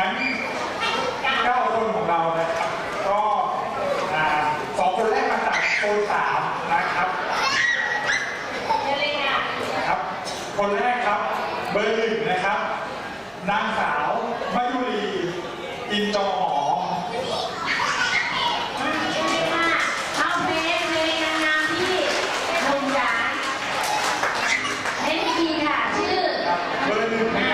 ทั้งเก้าคนของเรานะครับ ก็อ่าสองคนแรกมาจากโซนสามนะครับนะครับ คนแรกครับ เบอร์หนึ่งนะครับ นางสาวมายุรีอินจอหอเข้าเพลงเพ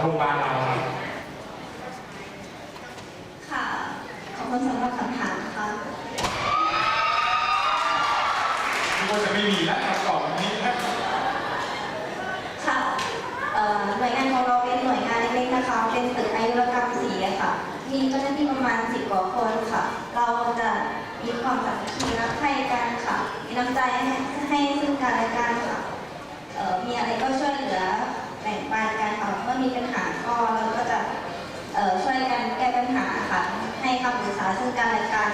โรงพยาบาลเราครับค่ะ ขอบคุณสำหรับคำถามค่ะทุกคนจะไม่มีแล้วคำตอบแบบนี้ครับค่ะเอ่อหน่วยงานของเราเป็นหน่วยงานเล็กๆนะคะ เป็นตึกอายุรกรรมศรีอะค่ะ มีเจ้าหน้าที่ประมาณสิบกว่าคนค่ะ เราจะมีความสามัคคีรักใคร่กันค่ะ มีน้ำใจให้ให้ซึ่งกันและกันค่ะเอ่อมีอะไรก็ช่วยเหลือแบ่งปันกัน ค่ะเมื่อมีปัญหาก็เราก็จะเอ่อช่วยกันแก้ปัญหาค่ะให้คำปรึกษาซึ่งกันและกัน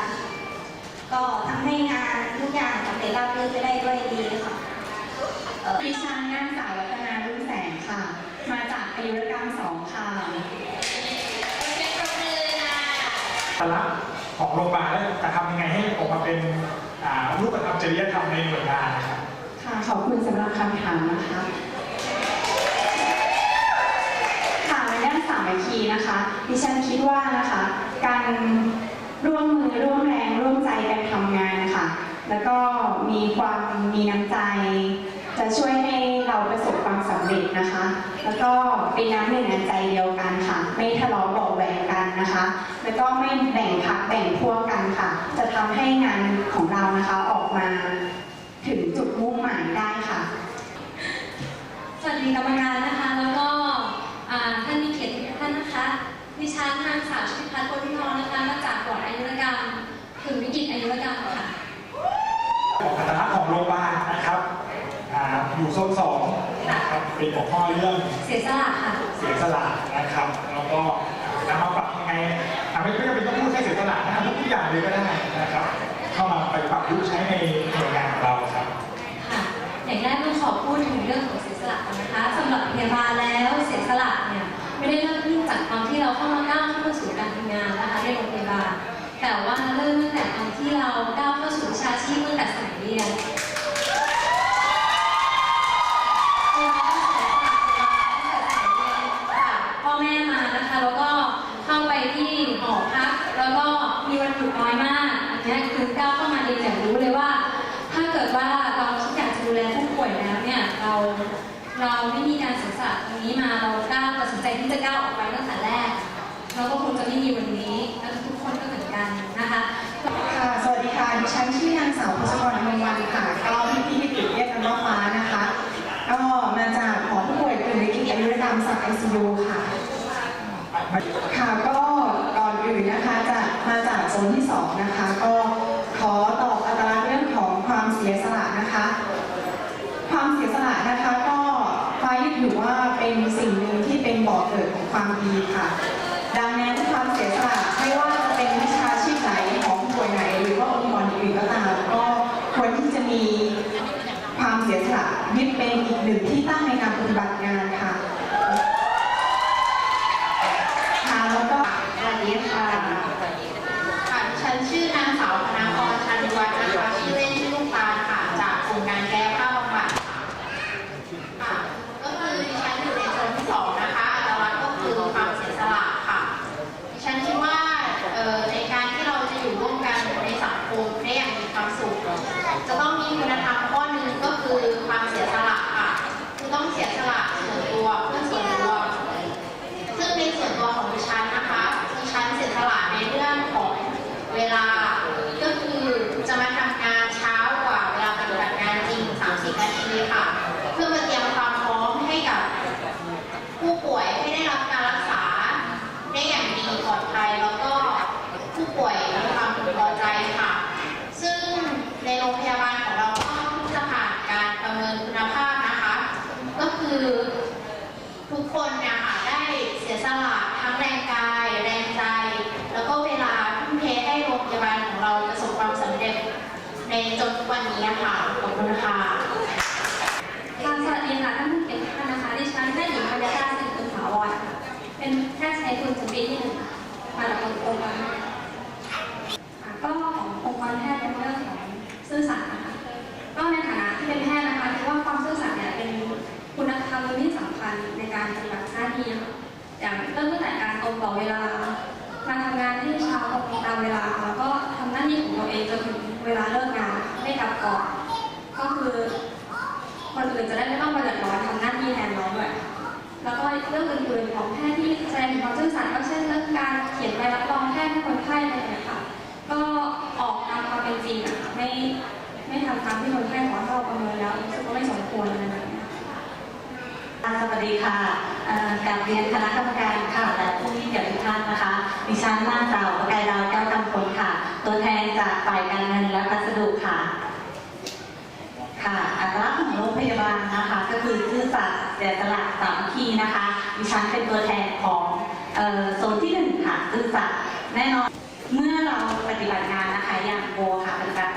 ก็ทำให้งานทุกอย่างสำเร็จราบรื่นไปได้ด้วยดีค่ะเอ่อดิฉันนางสาวรัตนารุ่งแสงค่ะ มาจากอายุรกรรมสองค่ะเป็นปรบมือค่ะอัตลักษณ์ของโรงพยาบาลแล้วจะทำยังไงให้ออกมาเป็นอ่ารูปธรรมจริยธรรมในหน่วยงานนะครับค่ะขอบคุณสำหรับคำถามนะคะ ค่ะในด้านสามัคคี นะคะ ดิฉันคิดว่านะคะ การร่วมมือร่วมแรงร่วมใจกันทำงานนะคะ แล้วก็มีความมีน้ำใจ จะช่วยให้เราประสบความสำเร็จนะคะ แล้วก็เป็นน้ำหนึ่งใจเดียวกันค่ะ ไม่ทะเลาะเบาะแวงกันนะคะ แล้วก็ไม่แบ่งพักแบ่งพวกกันค่ะ จะทำให้งานของเรานะคะออกมาถึงจุดมุ่งหมายได้ค่ะ สวัสดีกรรมการนะคะ แล้วก็อ่าท่านมีเกียรติทุกท่านนะคะ ดิฉันนางสาวชุติพัฒน์โพธิทองนะคะ มาจากบอร์ดอายุรกรรมถึงวิกฤตอายุรกรรมค่ะของอัตลักษณ์ของโรงพยาบาลนะครับอ่าอยู่โซนสองนะครับเป็นหัวข้อเรื่องเสียสละค่ะ เสียสละนะครับแล้วก็นำมาปรับยังไงอ่าไม่ไม่จำเป็นต้องพูดแค่เสียสละนะครับทุกอย่างเลยก็ได้นะครับเข้ามาไปปรับยุกต์ใช้ในหน่วยงานของเราครับค่ะอย่างแรกต้องขอพูดถึงเรื่องของเสียสละก่อนนะคะสำหรับพยาบาลแล้วเสียสละเนี่ย ไม่ได้เริ่มขึ้นจากตอนที่เราเข้ามาก้าวเข้ามาสู่การทำงานนะคะในโรงพยาบาลแต่ว่าเริ่มตั้งแต่ตอนที่เราก้าวเข้าสู่วิชาชีพตั้งแต่สมัยเรียน รรมสักว์ไอซีค่ะ ค่ะก็ก่อนอื่นนะคะจะมาจากโซนที่สองนะคะ ก็ขอตอบอัตราเรื่องของความเสียสละนะคะ ความเสียสละนะคะก็ฟ้ายึดถือว่าเป็นสิ่งหนึ่งที่เป็นบ่อเกิดของความดีค่ะ ดังนั้นความเสียสละไม่ว่าจะเป็นวิชาชีพไหนของหน่วยไหน หรือว่าองค์กรอื่นก็ตามก็ควรที่จะมีความเสียสละยึดเป็นอีกหนึ่งที่ตั้งในการปฏิบัติงานค่ะ นี้ค่ะ ขอบคุณค่ะค่ะสวัสดีค่ะท่านผู้เขียนท่านนะคะ ดิฉันแพทหญิงพัญญาสิริงห์ถาวรเป็นแพทย์ชายคุณจำปีที่หนึ่งค่ะ การเรียนคณะกรรมการค่ะ และผู้มีเกียรติทุกท่นนะคะ ดิฉันนางสาวกายดาวแก้วกำพลค่ะ ตัวแทนจากฝ่ายการเงินและพัสดุค่ะ ค่ะอัตลักษณ์ของโรงพยาบาลนะคะ ก็คือซื่อสัตย์แต่ตลาดสามพีนะคะ ดิฉันเป็นตัวแทนของโซนที่หนึ่งค่ะซื่อสัตย์แน่นอน เมื่อเราปฏิบัติงานนะคะอย่างโบค่ะป็นการ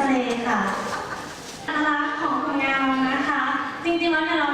ทะเลค่ะอาลักษณ์ของคนงามนะคะ จริงๆแล้วเนี่ยเรา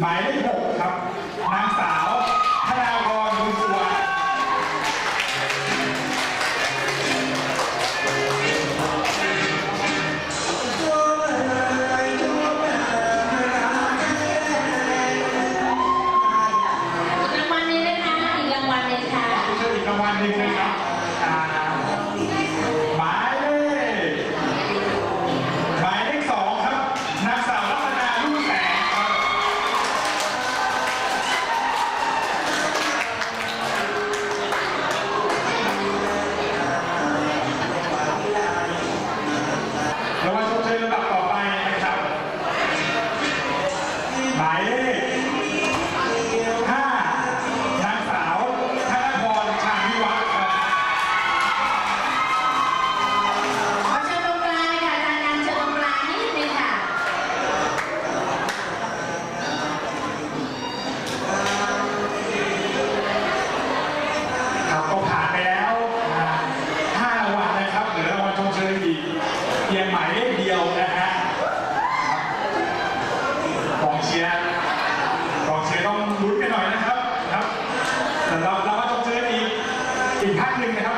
หมายเลขหกครับนางสาว ถึงขั้นหนึ่งนะครับ